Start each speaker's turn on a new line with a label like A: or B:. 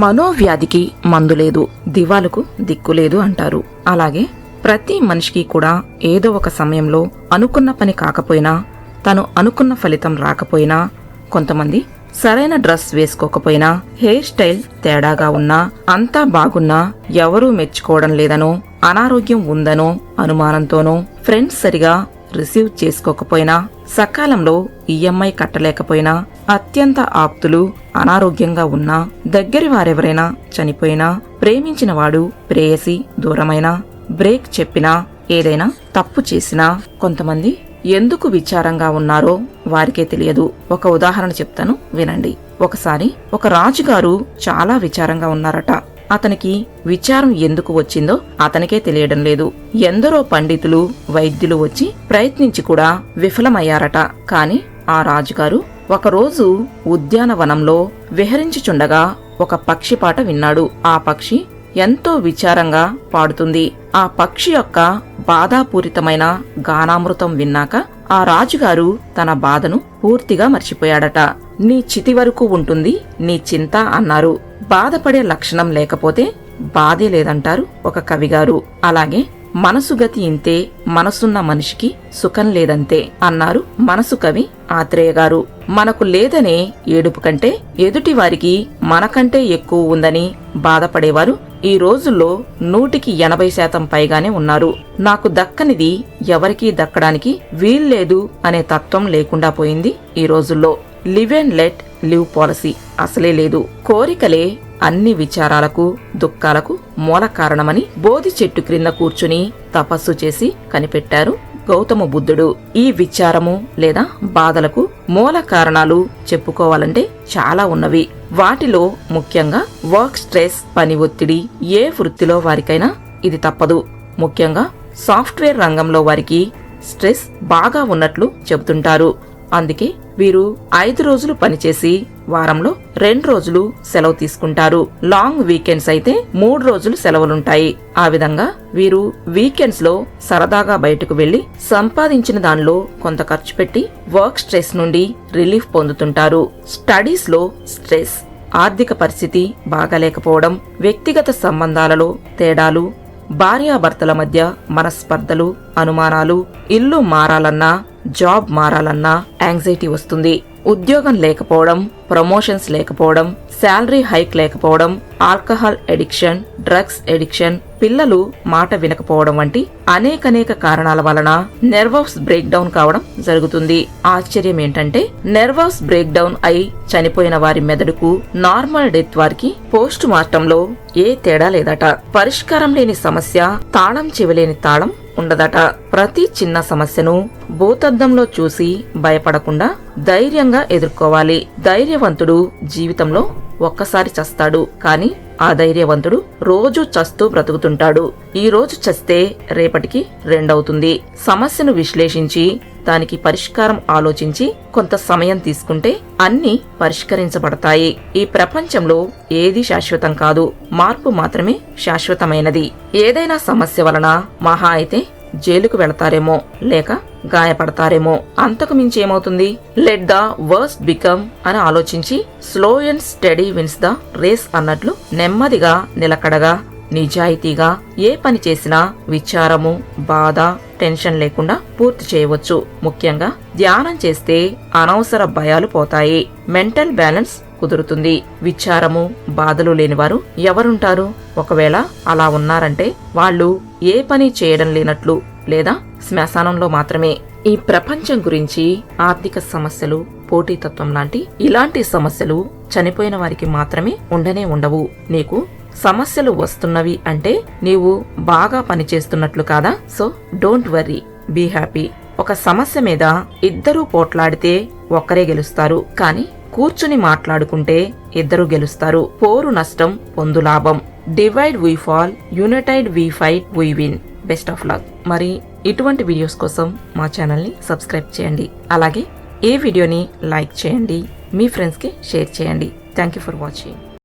A: మనోవ్యాధికి మందు లేదు దివాలకు దిక్కులేదు అంటారు. అలాగే ప్రతి మనిషికి కూడా ఏదో ఒక సమయంలో అనుకున్న పని కాకపోయినా తను అనుకున్న ఫలితం రాకపోయినా కొంతమంది సరైన డ్రెస్ వేసుకోకపోయినా హెయిర్ స్టైల్ తేడాగా ఉన్నా అంతా బాగున్నా ఎవరూ మెచ్చుకోవడం లేదనో అనారోగ్యం ఉందనో అనుమానంతోనో ఫ్రెండ్స్ సరిగా రిసీవ్ చేసుకోకపోయినా సకాలంలో ఈఎంఐ కట్టలేకపోయినా అత్యంత ఆప్తులు అనారోగ్యంగా ఉన్నా దగ్గరి వారెవరైనా చనిపోయినా ప్రేమించిన వాడు ప్రేయసి దూరమైనా బ్రేక్ చెప్పినా ఏదైనా తప్పు చేసినా కొంతమంది ఎందుకు విచారంగా ఉన్నారో వారికే తెలియదు. ఒక ఉదాహరణ చెప్తాను వినండి. ఒకసారి ఒక రాజుగారు చాలా విచారంగా ఉన్నారట. అతనికి విచారం ఎందుకు వచ్చిందో అతనికే తెలియడం లేదు. ఎందరో పండితులు వైద్యులు వచ్చి ప్రయత్నించి కూడా విఫలమయ్యారట. కాని ఆ రాజుగారు ఒకరోజు ఉద్యానవనంలో విహరించుచుండగా ఒక పక్షి పాట విన్నాడు. ఆ పక్షి ఎంతో విచారంగా పాడుతుంది. ఆ పక్షి యొక్క బాధాపూరితమైన గానామృతం విన్నాక ఆ రాజుగారు తన బాధను పూర్తిగా మర్చిపోయాడట. నీ చితి వరకు ఉంటుంది నీ చింత అన్నారు. బాధపడే లక్షణం లేకపోతే బాధే లేదంటారు ఒక కవిగారు. అలాగే మనసు గతి ఇంతే మనసున్న మనిషికి సుఖం లేదంతే అన్నారు మనసు కవి ఆత్రేయ గారు. మనకు లేదనే ఏడుపు కంటే ఎదుటి వారికి మనకంటే ఎక్కువ ఉందని బాధపడేవారు ఈ రోజుల్లో నూటికి ఎనభై శాతం పైగానే ఉన్నారు. నాకు దక్కనిది ఎవరికీ దక్కడానికి వీల్లేదు అనే తత్వం లేకుండా పోయింది ఈ రోజుల్లో. Live and let live policy అసలే లేదు. కోరికలే అన్ని విచారాలకు దుఃఖాలకు మూల కారణమని బోధి చెట్టు క్రింద కూర్చుని తపస్సు చేసి కనిపెట్టారు గౌతమ బుద్ధుడు. ఈ విచారము లేదా బాధలకు మూల కారణాలు చెప్పుకోవాలంటే చాలా ఉన్నవి. వాటిలో ముఖ్యంగా వర్క్ స్ట్రెస్ పని ఒత్తిడి ఏ వృత్తిలో వారికైనా ఇది తప్పదు. ముఖ్యంగా సాఫ్ట్వేర్ రంగంలో వారికి స్ట్రెస్ బాగా ఉన్నట్లు చెబుతుంటారు. అందుకే వీరు ఐదు రోజులు పనిచేసి వారంలో రెండు రోజులు సెలవు తీసుకుంటారు. లాంగ్ వీకెండ్స్ అయితే మూడు రోజులు సెలవులుంటాయి. ఆ విధంగా వీరు వీకెండ్స్లో సరదాగా బయటకు వెళ్ళి సంపాదించిన దానిలో కొంత ఖర్చు పెట్టి వర్క్ స్ట్రెస్ నుండి రిలీఫ్ పొందుతుంటారు. స్టడీస్లో స్ట్రెస్ ఆర్థిక పరిస్థితి బాగాలేకపోవడం వ్యక్తిగత సంబంధాలలో తేడాలు భార్యాభర్తల మధ్య మనస్పర్ధలు అనుమానాలు ఇల్లు మారాలన్నా జాబ్ మారాలన్నా యాంగ్జైటీ వస్తుంది. ఉద్యోగం లేకపోవడం ప్రమోషన్స్ లేకపోవడం శాలరీ హైక్ లేకపోవడం ఆల్కహాల్ ఎడిక్షన్ డ్రగ్స్ ఎడిక్షన్ పిల్లలు మాట వినకపోవడం వంటి అనేకనేక కారణాల వలన నెర్వస్ బ్రేక్ డౌన్ కావడం జరుగుతుంది. ఆశ్చర్యం ఏంటంటే నెర్వస్ బ్రేక్ డౌన్ అయి చనిపోయిన వారి మెదడుకు నార్మల్ డెత్ వారికి పోస్ట్ మార్టంలో ఏ తేడా లేదట. పరిష్కారం లేని సమస్య తాళం చెవిలేని తాళం ఉండదట. ప్రతి చిన్న సమస్యను భూతద్దంలో చూసి భయపడకుండా ధైర్యంగా ఎదుర్కోవాలి. ధైర్యవంతుడు జీవితంలో ఒక్కసారి చస్తాడు. కాని ఆ ధైర్యవంతుడు రోజు చస్తూ బ్రతుకుతుంటాడు. ఈ రోజు చస్తే రేపటికి రెండవుతుంది. సమస్యను విశ్లేషించి దానికి పరిష్కారం ఆలోచించి కొంత సమయం తీసుకుంటే అన్ని పరిష్కరించబడతాయి. ఈ ప్రపంచంలో ఏది శాశ్వతం కాదు. మార్పు మాత్రమే శాశ్వతమైనది. ఏదైనా సమస్య వలన మహా అయితే జైలుకు వెళతారేమో. లేక గాయపడతారేమో. అంతకు మించి ఏమవుతుంది? లెట్ ద వర్స్ట్ బికమ్ అని ఆలోచించి slow and steady wins the race అన్నట్లు నెమ్మదిగా నిలకడగా నిజాయితీగా ఏ పని చేసినా విచారము బాధ టెన్షన్ లేకుండా పూర్తి చేయవచ్చు. ముఖ్యంగా ధ్యానం చేస్తే అనవసర భయాలు పోతాయి. మెంటల్ బ్యాలెన్స్ కుదురుతుంది. విచారము బాధలు లేనివారు ఎవరుంటారు? ఒకవేళ అలా ఉన్నారంటే వాళ్ళు ఏ పని చేయడం లేనట్లు లేదా శ్మశానంలో మాత్రమే. ఈ ప్రపంచం గురించి ఆర్థిక సమస్యలు పోటీతత్వం లాంటి ఇలాంటి సమస్యలు చనిపోయిన వారికి మాత్రమే ఉండనే ఉండవు. నీకు సమస్యలు వస్తున్నవి అంటే నీవు బాగా పనిచేస్తున్నట్లు కాదా? So don't worry. Be happy. ఒక సమస్య మీద ఇద్దరూ పోట్లాడితే ఒక్కరే గెలుస్తారు. కానీ కూర్చుని మాట్లాడుకుంటే ఇద్దరు గెలుస్తారు. పోరు నష్టం పొందు లాభం. Divide we fall. United we fight we win. Best of luck. మరి ఇటువంటి వీడియోస్ కోసం మా ఛానల్ని సబ్స్క్రైబ్ చేయండి. అలాగే ఏ వీడియోని లైక్ చేయండి మీ ఫ్రెండ్స్కి షేర్ చేయండి. Thank you for watching.